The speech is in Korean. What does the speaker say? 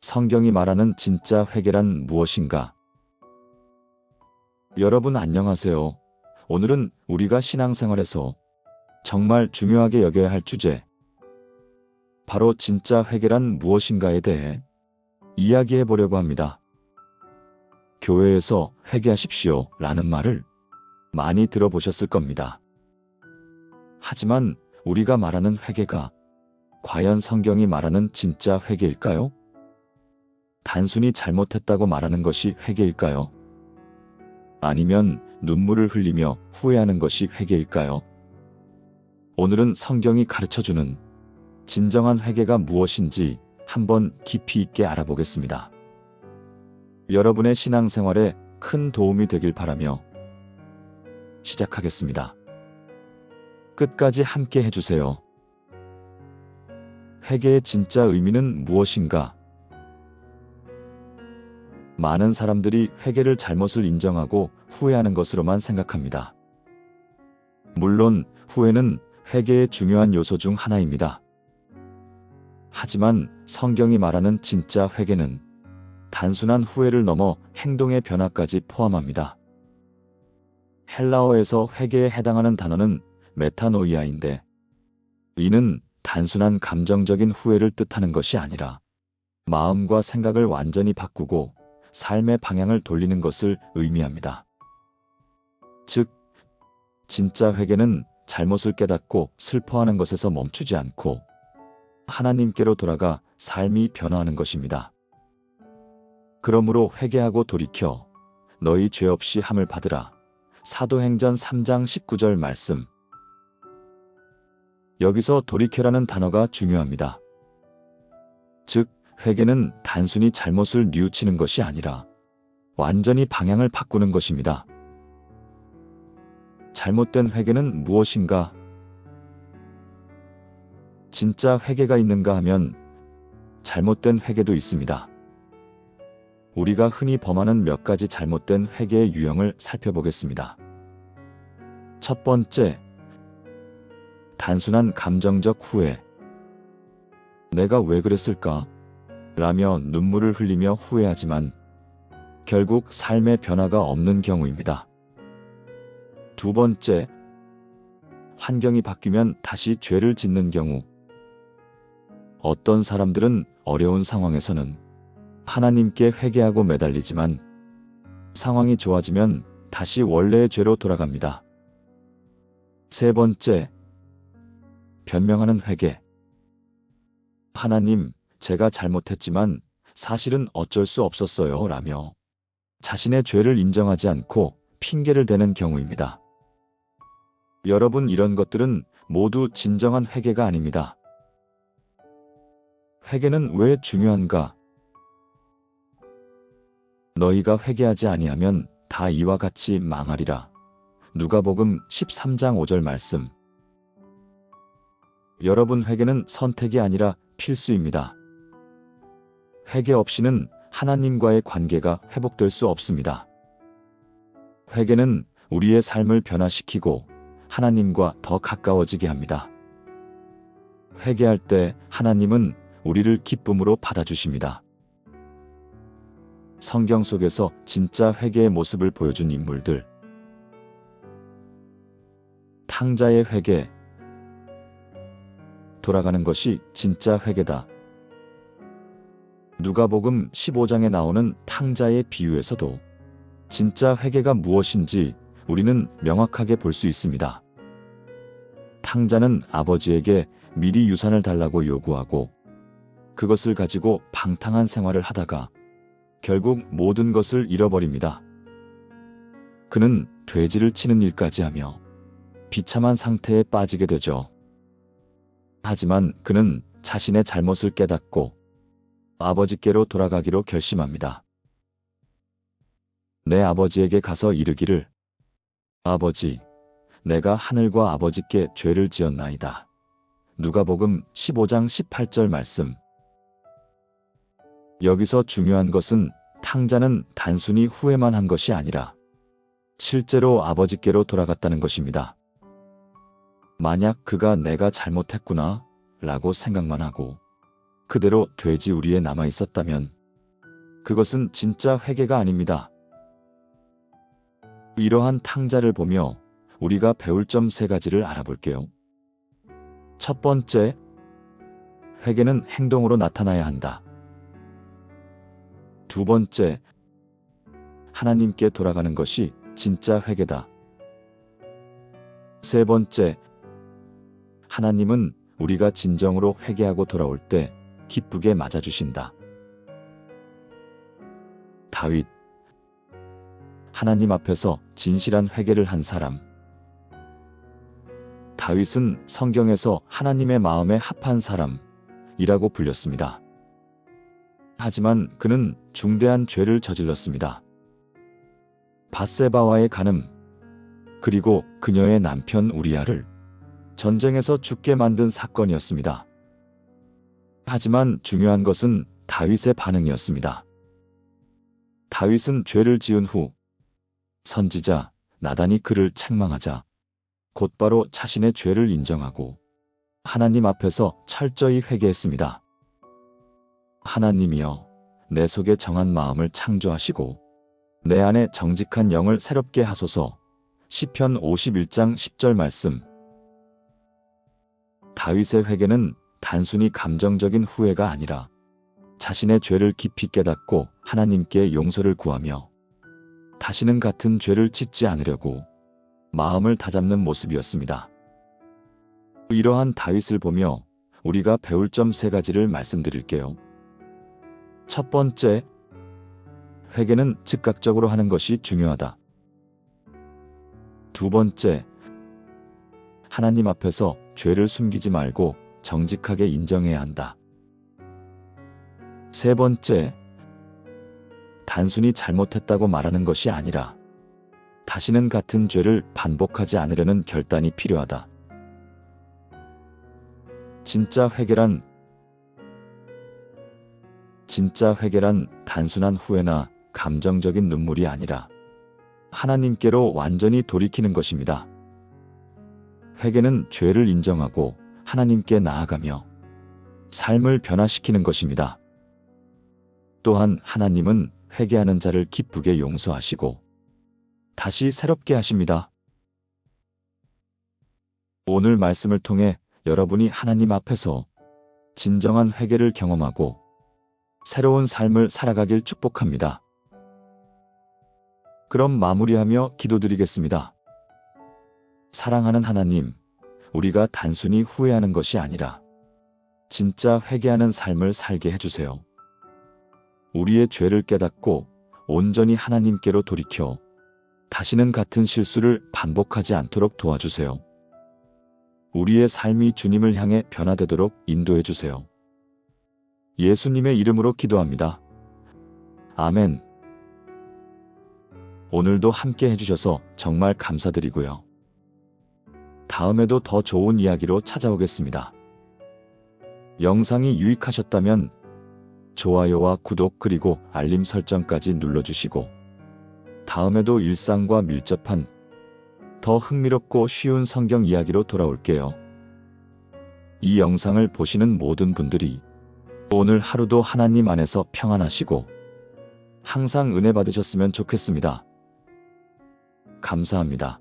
성경이 말하는 진짜 회개란 무엇인가? 여러분 안녕하세요. 오늘은 우리가 신앙생활에서 정말 중요하게 여겨야 할 주제, 바로 진짜 회개란 무엇인가에 대해 이야기해 보려고 합니다. 교회에서 회개하십시오 라는 말을 많이 들어보셨을 겁니다. 하지만 우리가 말하는 회개가 과연 성경이 말하는 진짜 회개일까요? 단순히 잘못했다고 말하는 것이 회개일까요? 아니면 눈물을 흘리며 후회하는 것이 회개일까요? 오늘은 성경이 가르쳐주는 진정한 회개가 무엇인지 한번 깊이 있게 알아보겠습니다. 여러분의 신앙생활에 큰 도움이 되길 바라며 시작하겠습니다. 끝까지 함께 해주세요. 회개의 진짜 의미는 무엇인가? 많은 사람들이 회개를 잘못을 인정하고 후회하는 것으로만 생각합니다. 물론 후회는 회개의 중요한 요소 중 하나입니다. 하지만 성경이 말하는 진짜 회개는 단순한 후회를 넘어 행동의 변화까지 포함합니다. 헬라어에서 회개에 해당하는 단어는 메타노이아인데 이는 단순한 감정적인 후회를 뜻하는 것이 아니라 마음과 생각을 완전히 바꾸고 삶의 방향을 돌리는 것을 의미합니다. 즉, 진짜 회개는 잘못을 깨닫고 슬퍼하는 것에서 멈추지 않고 하나님께로 돌아가 삶이 변화하는 것입니다. 그러므로 회개하고 돌이켜 너희 죄 없이 함을 받으라. 사도행전 3장 19절 말씀. 여기서 돌이켜라는 단어가 중요합니다. 즉, 회개는 단순히 잘못을 뉘우치는 것이 아니라 완전히 방향을 바꾸는 것입니다. 잘못된 회개는 무엇인가? 진짜 회개가 있는가 하면 잘못된 회개도 있습니다. 우리가 흔히 범하는 몇 가지 잘못된 회개의 유형을 살펴보겠습니다. 첫 번째, 단순한 감정적 후회. 내가 왜 그랬을까? 라며 눈물을 흘리며 후회하지만 결국 삶의 변화가 없는 경우입니다. 두 번째, 환경이 바뀌면 다시 죄를 짓는 경우. 어떤 사람들은 어려운 상황에서는 하나님께 회개하고 매달리지만 상황이 좋아지면 다시 원래의 죄로 돌아갑니다. 세 번째, 변명하는 회개. 하나님, 제가 잘못했지만 사실은 어쩔 수 없었어요. 라며 자신의 죄를 인정하지 않고 핑계를 대는 경우입니다. 여러분 이런 것들은 모두 진정한 회개가 아닙니다. 회개는 왜 중요한가? 너희가 회개하지 아니하면 다 이와 같이 망하리라. 누가복음 13장 5절 말씀. 여러분 회개는 선택이 아니라 필수입니다. 회개 없이는 하나님과의 관계가 회복될 수 없습니다. 회개는 우리의 삶을 변화시키고 하나님과 더 가까워지게 합니다. 회개할 때 하나님은 우리를 기쁨으로 받아주십니다. 성경 속에서 진짜 회개의 모습을 보여준 인물들. 탕자의 회개. 돌아가는 것이 진짜 회개다. 누가복음 15장에 나오는 탕자의 비유에서도 진짜 회개가 무엇인지 우리는 명확하게 볼 수 있습니다. 탕자는 아버지에게 미리 유산을 달라고 요구하고 그것을 가지고 방탕한 생활을 하다가 결국 모든 것을 잃어버립니다. 그는 돼지를 치는 일까지 하며 비참한 상태에 빠지게 되죠. 하지만 그는 자신의 잘못을 깨닫고 아버지께로 돌아가기로 결심합니다. 내 아버지에게 가서 이르기를 아버지, 내가 하늘과 아버지께 죄를 지었나이다. 누가복음 15장 18절 말씀. 여기서 중요한 것은 탕자는 단순히 후회만 한 것이 아니라 실제로 아버지께로 돌아갔다는 것입니다. 만약 그가 내가 잘못했구나 라고 생각만 하고 그대로 돼지 우리에 남아 있었다면 그것은 진짜 회개가 아닙니다. 이러한 탕자를 보며 우리가 배울 점 세 가지를 알아볼게요. 첫 번째, 회개는 행동으로 나타나야 한다. 두 번째, 하나님께 돌아가는 것이 진짜 회개다. 세 번째, 하나님은 우리가 진정으로 회개하고 돌아올 때 기쁘게 맞아주신다. 다윗 하나님 앞에서 진실한 회개를 한 사람. 다윗은 성경에서 하나님의 마음에 합한 사람이라고 불렸습니다. 하지만 그는 중대한 죄를 저질렀습니다. 바세바와의 간음, 그리고 그녀의 남편 우리아를 전쟁에서 죽게 만든 사건이었습니다. 하지만 중요한 것은 다윗의 반응이었습니다. 다윗은 죄를 지은 후 선지자 나단이 그를 책망하자 곧바로 자신의 죄를 인정하고 하나님 앞에서 철저히 회개했습니다. 하나님이여 내 속에 정한 마음을 창조하시고 내 안에 정직한 영을 새롭게 하소서 시편 51장 10절 말씀 다윗의 회개는 단순히 감정적인 후회가 아니라 자신의 죄를 깊이 깨닫고 하나님께 용서를 구하며 다시는 같은 죄를 짓지 않으려고 마음을 다잡는 모습이었습니다. 이러한 다윗을 보며 우리가 배울 점 세 가지를 말씀드릴게요. 첫 번째, 회개는 즉각적으로 하는 것이 중요하다. 두 번째, 하나님 앞에서 죄를 숨기지 말고 정직하게 인정해야 한다. 세 번째, 단순히 잘못했다고 말하는 것이 아니라 다시는 같은 죄를 반복하지 않으려는 결단이 필요하다. 진짜 회개란 진짜 회개란 단순한 후회나 감정적인 눈물이 아니라 하나님께로 완전히 돌이키는 것입니다. 회개는 죄를 인정하고 하나님께 나아가며 삶을 변화시키는 것입니다. 또한 하나님은 회개하는 자를 기쁘게 용서하시고 다시 새롭게 하십니다. 오늘 말씀을 통해 여러분이 하나님 앞에서 진정한 회개를 경험하고 새로운 삶을 살아가길 축복합니다. 그럼 마무리하며 기도드리겠습니다. 사랑하는 하나님, 우리가 단순히 후회하는 것이 아니라 진짜 회개하는 삶을 살게 해주세요. 우리의 죄를 깨닫고 온전히 하나님께로 돌이켜 다시는 같은 실수를 반복하지 않도록 도와주세요. 우리의 삶이 주님을 향해 변화되도록 인도해 주세요. 예수님의 이름으로 기도합니다. 아멘. 오늘도 함께 해주셔서 정말 감사드리고요. 다음에도 더 좋은 이야기로 찾아오겠습니다. 영상이 유익하셨다면 좋아요와 구독 그리고 알림 설정까지 눌러주시고 다음에도 일상과 밀접한 더 흥미롭고 쉬운 성경 이야기로 돌아올게요. 이 영상을 보시는 모든 분들이 오늘 하루도 하나님 안에서 평안하시고 항상 은혜 받으셨으면 좋겠습니다. 감사합니다.